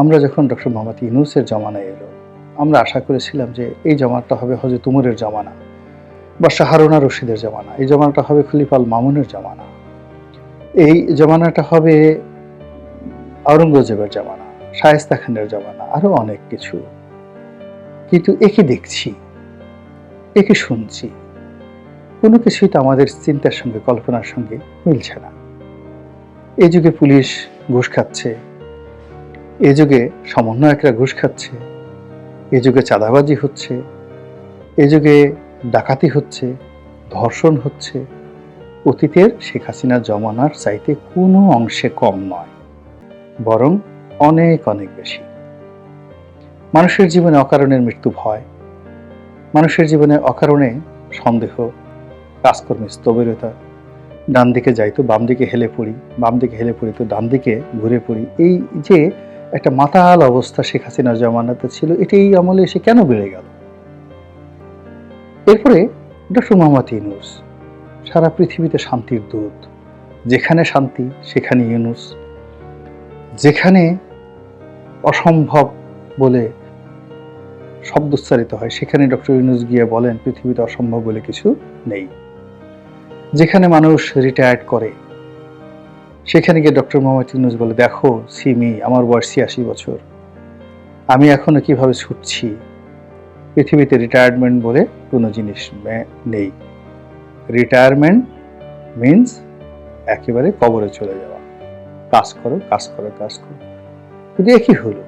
আমরা যখন ডক্টর মোহাম্মদ ইউনুসের জমানায় এলো, আমরা আশা করেছিলাম যে এই জমানাটা হবে হজরত উমরের জমানা বা শাহারুনা রশিদের জমানা, এই জমানাটা হবে খলিফাল মামুনের জমানা। এই জমানাটা হবে আওরঙ্গজেবের জমানা, শায়েস্তা খানের জমানা, আরও অনেক কিছু। কিন্তু একে দেখছি, একে শুনছি, কোনো কিছুই তো আমাদের চিন্তার সঙ্গে, কল্পনার সঙ্গে মিলছে না। এই যুগে পুলিশ ঘুষ খাচ্ছে এ যুগে সমন্বয়করা ঘুষ খাচ্ছে, এ যুগে চাঁদাবাজি হচ্ছে, এ যুগে ডাকাতি হচ্ছে, ধর্ষণ হচ্ছে। অতীতের শেখ হাসিনার জমানার চাইতে কোনো অংশে কম নয়, বরং অনেক অনেক বেশি। মানুষের জীবনে অকারণের মৃত্যু ভয়, মানুষের জীবনে অকারণে সন্দেহ কাজকর্মে স্থবিরতা। ডান দিকে যাই তো বাম দিকে হেলে পড়ি বাম দিকে হেলে পড়ি তো ডান দিকে ঘুরে পড়ি। এই যে একটা মাতাল অবস্থা শেখ হাসিনার জমানাতে ছিল। এটা এই আমলে এসে কেন বেড়ে গেল? এরপরে ডক্টর মোহাম্মদ ইউনুস, সারা পৃথিবীতে শান্তির দূত, যেখানে শান্তি, সেখানে ইউনুস, যেখানে অসম্ভব বলে শব্দ উচ্চারিত হয়, সেখানে ডক্টর ইউনুস গিয়ে বলেন, পৃথিবীতে অসম্ভব বলে কিছু নেই। যেখানে মানুষ রিটায়ার্ড করে সেখানে গিয়ে ডক্টর মোহাম্মদ ইউনুস বলে, দেখো, সিমি, আমার বয়স ছিয়াশি বছর। আমি এখনও কীভাবে ছুটছি? পৃথিবীতে রিটায়ারমেন্ট বলে কোনো জিনিস নেই। রিটায়ারমেন্ট মিন্স একেবারে কবরে চলে যাওয়া। কাজ করো কাজ করো কাজ করো। কিন্তু একই হলো?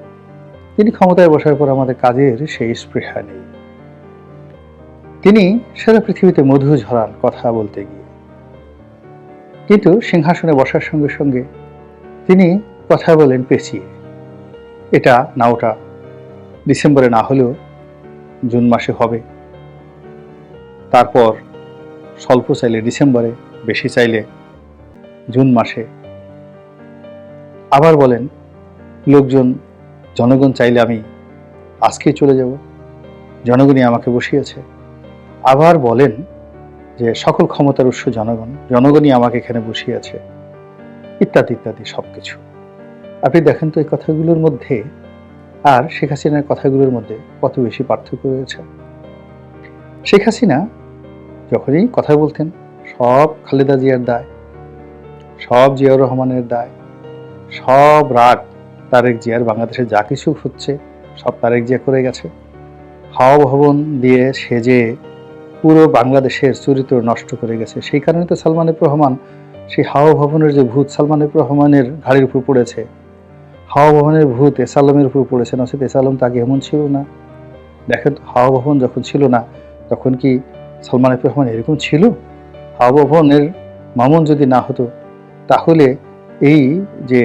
তিনি ক্ষমতায় বসার পর আমাদের কাজের সেই স্পৃহা নেই। তিনি সারা পৃথিবীতে মধু ঝরান কথা বলতে গিয়ে কিন্তু সিংহাসনে বসার সঙ্গে সঙ্গে তিনি কথা বলেন পেঁচিয়ে এটা না ওটা ডিসেম্বরে না হলেও জুন মাসে হবে। তারপর স্বল্প চাইলে ডিসেম্বরে, বেশি চাইলে জুন মাসে। আবার বলেন, লোকজন, জনগণ চাইলে আমি আজকে চলে যাব। জনগণই আমাকে বসিয়েছে। আবার বলেন যে সকল ক্ষমতার উৎস জনগণ, জনগণই আমাকে এখানে বসিয়েছে। ইত্যাদি ইত্যাদি সবকিছু। আপনি দেখেন তো এই কথাগুলোর মধ্যে, আর শেখ হাসিনার কথাগুলোর মধ্যে কত বেশি পার্থক্য রয়েছে। শেখ হাসিনা যখনই কথা বলতেন, সব খালেদা জিয়ার দায়, সব জিয়াউর রহমানের দায়, সব রাগ তারেক জিয়ার, বাংলাদেশে যা কিছু হচ্ছে সব তারেক জিয়া করে গেছে। হাওয়া ভবন দিয়ে সেজে পুরো বাংলাদেশের চরিত্র নষ্ট করে গেছে। সেই কারণে তো সালমান রহমান, সেই হাওয়া ভবনের যে ভূত সালমান রহমানের ঘাড়ির উপর পড়েছে, হাওয়া ভবনের ভূত এসালমের উপর পড়েছে নসিত এসালম তো আগে এমন ছিল না। দেখেন হাওয়া ভবন যখন ছিল না, তখন কি সালমান রহমান এরকম ছিল? হাওয়া ভবনের মামুন যদি না হতো, তাহলে এই যে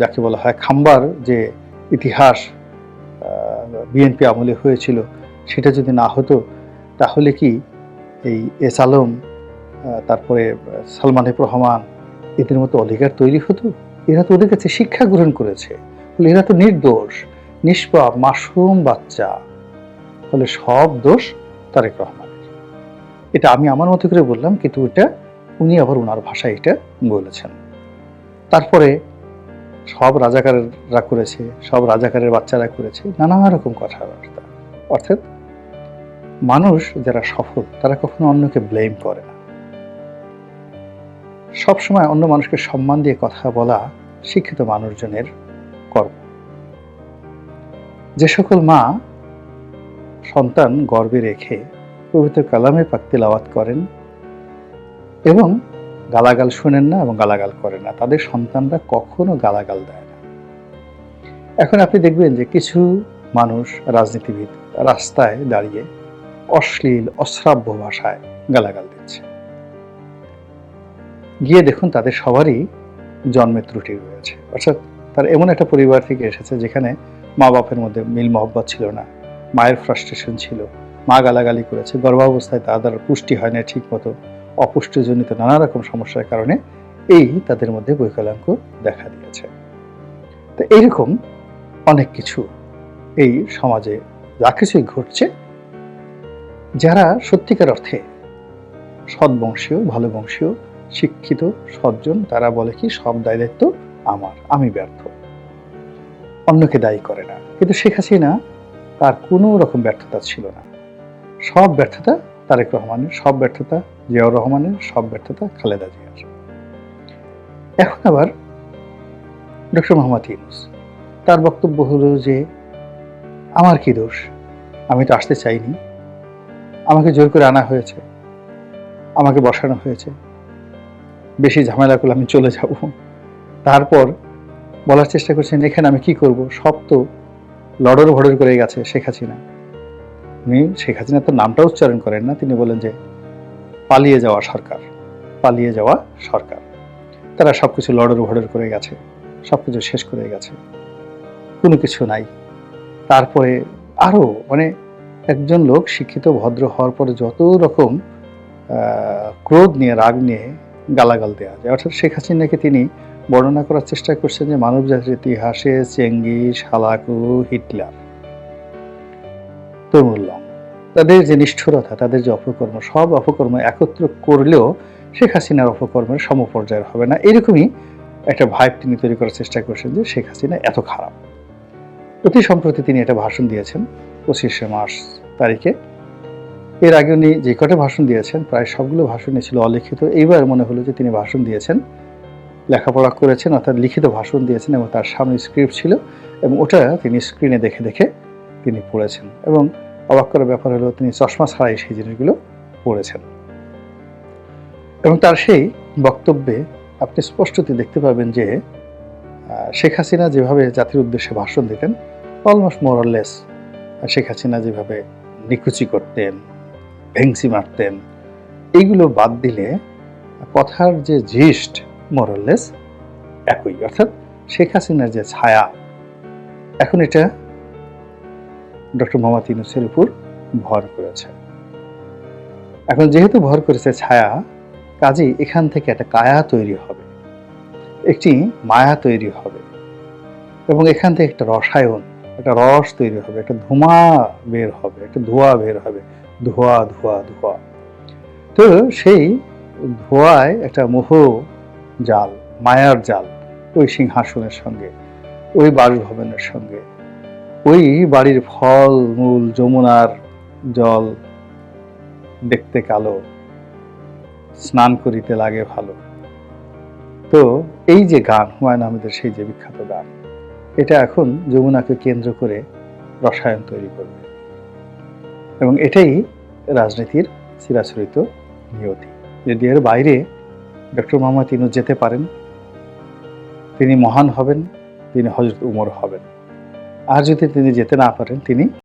যাকে বলা হয় খাম্বার যে ইতিহাস বিএনপি আমলে হয়েছিল, সেটা যদি না হতো তাহলে কি এই এস আলম তারপরে সালমান এফ রহমান, এদের মতো অধিকার তৈরি হতো? এরা তো ওদের কাছে শিক্ষা গ্রহণ করেছে। ফলে এরা তো নির্দোষ, নিষ্পাপ মাসুম বাচ্চা। ফলে সব দোষ তারেক রহমানের। এটা আমি আমার মতো করে বললাম, কিন্তু এটা উনি আবার ওনার ভাষায় এটা বলেছেন। তারপরে সব রাজাকাররা করেছে, সব রাজাকারের বাচ্চারা করেছে, নানা রকম কথাবার্তা। অর্থাৎ মানুষ যারা সফল, তারা কখনো অন্যকে ব্লেম করে না। সবসময় অন্য মানুষকে সম্মান দিয়ে কথা বলা শিক্ষিত মানুষজনের কর্ম। যে সকল মা সন্তান গর্বে রেখে পবিত্র কালামে পাক তেলাওয়াত করেন এবং গালাগাল শোনেন না এবং গালাগাল করেন না, তাদের সন্তানরা কখনো গালাগাল দেয় না। এখন আপনি দেখবেন যে কিছু মানুষ রাজনীতিবিদ রাস্তায় দাঁড়িয়ে অশ্লীল, অশ্রাব্য ভাষায় গালাগাল দিচ্ছে। গিয়ে দেখুন তাদের সবারই জন্মের ত্রুটি রয়েছে। অর্থাৎ তার এমন একটা পরিবার থেকে এসেছে যেখানে মা বাপের মধ্যে মিল মহব্বত ছিল না, মায়ের ফ্রাস্ট্রেশন ছিল, মা গালাগালি করেছে, গর্ভাবস্থায় তাদের পুষ্টি হয় না ঠিক মতো অপুষ্টিজনিত নানা রকম সমস্যার কারণে এই তাদের মধ্যে বৈকলাঙ্ক দেখা দিয়েছে। তো এইরকম অনেক কিছু এই সমাজে যা কিছুই ঘটছে যারা সত্যিকার অর্থে সৎবংশীয় ভালো বংশীয় শিক্ষিত, সজ্জন, তারা বলে কি, সব দায় দায়িত্ব আমার, আমি ব্যর্থ। অন্যকে দায়ী করে না। কিন্তু শেখ হাসিনা তার কোনো রকম ব্যর্থতা ছিল না। সব ব্যর্থতা তারেক রহমানের, সব ব্যর্থতা জিয়াউর রহমানের, সব ব্যর্থতা খালেদা জিয়ার। এখন আবার ডক্টর মোহাম্মদ ইউনুস। তার বক্তব্য হলো যে, আমার কি দোষ? আমি তো আসতে চাইনি। আমাকে জোর করে আনা হয়েছে। আমাকে বসানো হয়েছে। বেশি ঝামেলা করলে আমি চলে যাব। তারপর বলার চেষ্টা করছেন, এখানে আমি কি করব? সব তো লড়র ভড়র করে গেছে শেখ হাসিনা। উনি, শেখ হাসিনা তো নামটা উচ্চারণ করেন না। তিনি বলেন যে, পালিয়ে যাওয়া সরকার, পালিয়ে যাওয়া সরকার। তারা সবকিছু লড়র ভড়র করে গেছে, সবকিছু শেষ করে গেছে। কোনো কিছু নাই। তারপরে আরও মানে একজন লোক শিক্ষিত, ভদ্র হওয়ার পরে যত রকম ক্রোধ নিয়ে, রাগ নিয়ে গালাগাল দেওয়া যায়। অর্থাৎ শেখ হাসিনাকে তিনি বর্ণনা করার চেষ্টা করছেন যে মানব জাতির ইতিহাসে চেঙ্গিস, হালাকু, হিটলার তৈমুল্লম তাদের যে নিষ্ঠুরতা, তাদের যে অপকর্ম, সব অপকর্ম একত্র করলেও শেখ হাসিনার অপকর্মের সমপর্যায়ের হবে না। এরকমই একটা ভাইব তিনি তৈরি করার চেষ্টা করছেন যে শেখ হাসিনা এত খারাপ। অতি সম্প্রতি তিনি একটা ভাষণ দিয়েছেন। পঁচিশে মার্চ তারিখে। এর আগে উনি যে কটা ভাষণ দিয়েছেন, প্রায় সবগুলো ভাষণই ছিল অলিখিত। এইবার মনে হলো যে তিনি ভাষণ দিয়েছেন, লেখাপড়া করেছেন, অর্থাৎ লিখিত ভাষণ দিয়েছেন এবং তার সামনে স্ক্রিপ্ট ছিল এবং ওটা তিনি স্ক্রিনে দেখে দেখে তিনি পড়েছেন এবং অবাক করার ব্যাপার হলো তিনি চশমা ছাড়াই সেই জিনিসগুলো পড়েছেন। এবং তার সেই বক্তব্যে আপনি স্পষ্টত দেখতে পাবেন যে শেখ হাসিনা যেভাবে জাতির উদ্দেশ্যে ভাষণ দিতেন অলমোস্ট মোরলেস শেখ হাসিনা যেভাবে নিকুচি করতেন, ভেংসি মারতেন, এইগুলো বাদ দিলে কথার যে জিস্ট মোরলেস একই। অর্থাৎ শেখ হাসিনার যে ছায়া, এখন এটা ডক্টর মোহাম্মদ ইউনুসের উপর ভর করেছে। এখন যেহেতু ভর করেছে ছায়া, কাজেই এখান থেকে একটা কায়া তৈরি হবে, একটি মায়া তৈরি হবে এবং এখান থেকে একটা রসায়ন একটা রস তৈরি হবে, একটা ধোঁয়া বের হবে, একটা ধোঁয়া বের হবে, ধোঁয়া ধোঁয়া ধোঁয়া। তো সেই ধোঁয়ায় একটা মোহ জাল, মায়ার জাল, ওই সিংহাসনের সঙ্গে, ওই বাসভবনের সঙ্গে, ওই বাড়ির ফল, মূল, যমুনার জল দেখতে কালো, স্নান করিতে লাগে ভালো। তো এই যে গান, হুমায়ুন আহমেদের সেই যে বিখ্যাত গান এটা এখন যমুনাকে কেন্দ্র করে রসায়ন তৈরি করবে। এবং এটাই রাজনীতির চিরাচরিত নিয়তি। যদি এর বাইরে ডক্টর মোহাম্মদ ইনু যেতে পারেন, তিনি মহান হবেন, তিনি হজরত উমর হবেন। আর যদি তিনি যেতে না পারেন, তিনি